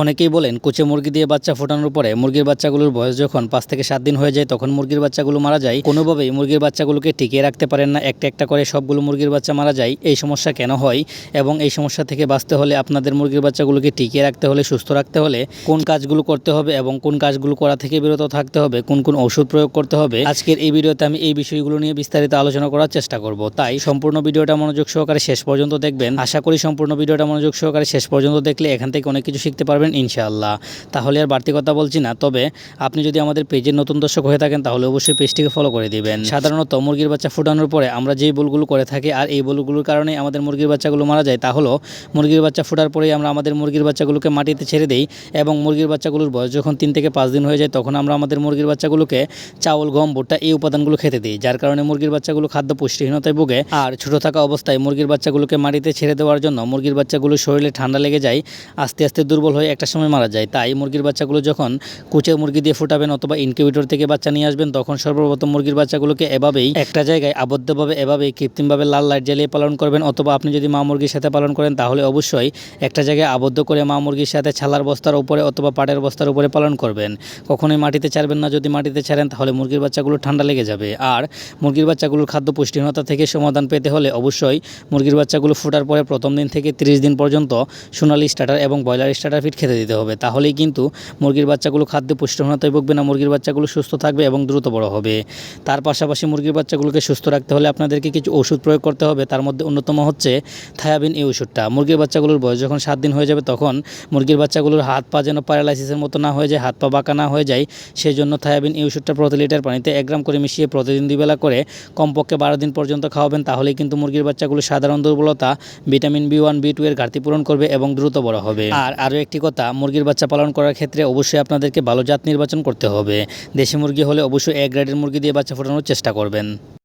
অনেকেই বলেন, কুচে মুরগি দিয়ে বাচ্চা ফোটানোর পরে মুরগির বাচ্চাগুলোর বয়স যখন পাঁচ থেকে সাত দিন হয়ে যায়, তখন মুরগির বাচ্চাগুলো মারা যায়। কোনোভাবেই মুরগির বাচ্চাগুলোকে টিকিয়ে রাখতে পারেন না। একটা একটা করে সবগুলো মুরগির বাচ্চা মারা যায়। এই সমস্যা কেন হয়? এবং এই সমস্যা থেকে বাঁচতে হলে আপনাদের মুরগির বাচ্চাগুলোকে টিকিয়ে রাখতে হলে, সুস্থ রাখতে হলে কোন কাজগুলো করতে হবে এবং কোন কাজগুলো করা থেকে বিরত থাকতে হবে, কোন কোন ওষুধ প্রয়োগ করতে হবে। আজকের এই ভিডিওতে আমি এই বিষয়গুলো নিয়ে বিস্তারিত আলোচনা করার চেষ্টা করব। তাই সম্পূর্ণ ভিডিওটা মনোযোগ সহকারে শেষ পর্যন্ত দেখবেন। আশা করি সম্পূর্ণ ভিডিওটা মনোযোগ সহকারে শেষ পর্যন্ত দেখলে এখান থেকে অনেক কিছু শিখতে পারবেন। ইনশাআল্লাহ। তাহলে আর বাড়তি কথা বলছি না। তবে আপনি যদি আমাদের পেজের নতুন দর্শক হয়ে থাকেন, তাহলে অবশ্যই পেজটিকে ফলো করে দিবেন। সাধারণত মুরগির বাচ্চা ফুটানোর পরে আমরা যেই বলগুলো করে থাকি আর এই বলগুলোর কারণে আমাদের মুরগির বাচ্চাগুলো মারা যায়, তা হলো মুরগির বাচ্চা ফোটার পরেই আমরা আমাদের মুরগির বাচ্চাগুলোকে মাটিতে ছেড়ে দিই এবং মুরগির বাচ্চাগুলোর বয়স যখন তিন থেকে পাঁচ দিন হয়ে যায়, তখন আমরা আমাদের মুরগির বাচ্চাগুলোকে চাউল, গম, ভুট্টা এই উপাদানগুলো খেতে দিই। যার কারণে মুরগির বাচ্চাগুলো খাদ্য পুষ্টিহীনতায় ভোগে আর ছোট থাকা অবস্থায় মুরগির বাচ্চাগুলোকে মাটিতে ছেড়ে দেওয়ার জন্য মুরগির বাচ্চাগুলো শরীরে ঠান্ডা লেগে যায়, আস্তে আস্তে দুর্বল হয়ে একটা সময় মারা যায়। তাই মুরগির বাচ্চাগুলো যখন কুচে মুরগি দিয়ে ফুটাবেন অথবা ইনকিউবেটর থেকে বাচ্চা নিয়ে আসবেন, তখন সর্বপ্রথম মুরগির বাচ্চাগুলোকে এভাবেই একটা জায়গায় আবদ্ধভাবে, এভাবেই কৃত্রিমভাবে লাল লাইট জ্বালিয়ে পালন করবেন অথবা আপনি যদি মা মুরগির সাথে পালন করেন, তাহলে অবশ্যই একটা জায়গায় আবদ্ধ করে মা মুরগির সাথে ছালার বস্তার উপরে অথবা পাটের বস্তার উপরে পালন করবেন। কখনোই মাটিতে ছাড়বেন না, যদি মাটিতে ছাড়েন, তাহলে মুরগির বাচ্চাগুলো ঠান্ডা লেগে যাবে। আর মুরগির বাচ্চাগুলোর খাদ্য পুষ্টিহীনতা থেকে সমাধান পেতে হলে অবশ্যই মুরগির বাচ্চাগুলো ফোটার পরে প্রথম দিন থেকে তিরিশ দিন পর্যন্ত সোনালি স্টার্টার এবং ব্রয়লার স্টার্টার ফিট খেতে দিতে হবে। তাহলেই কিন্তু মুরগির বাচ্চাগুলো খাদ্য পুষ্টিহীনতায় ভুগবে না, মুরগির বাচ্চাগুলো সুস্থ থাকবে এবং দ্রুত বড় হবে। তার পাশাপাশি মুরগির বাচ্চাগুলোকে সুস্থ রাখতে হলে আপনাদেরকে কিছু ওষুধ প্রয়োগ করতে হবে। তার মধ্যে অন্যতম হচ্ছে থায়াবিন এই ওষুধটা। মুরগির বাচ্চাগুলোর বয়স যখন সাত দিন হয়ে যাবে তখন মুরগির বাচ্চাগুলোর হাত পা যেন প্যারালাইসিসের মতো না হয়ে যায়, হাত পা বাঁকা না হয়ে যায় সেই জন্য থায়াবিন এই ওষুধটা প্রতি লিটার পানিতে এক গ্রাম করে মিশিয়ে প্রতিদিন দুবেলা করে কমপক্ষে বারো দিন পর্যন্ত খাওয়াবেন। তাহলেই কিন্তু মুরগির বাচ্চাগুলো সাধারণ দুর্বলতা, vitamin B one, B two এর ঘাটতি পূরণ করবে এবং দ্রুত বড় হবে। আর আরও একটি কথা মুরগির বাচ্চা পালন করার ক্ষেত্রে অবশ্যই আপনাদেরকে ভালো জাত নির্বাচন করতে হবে। দেশি মুরগি হলে অবশ্যই এক গ্রেডের মুরগি দিয়ে বাচ্চা ফোটানোর চেষ্টা করবেন।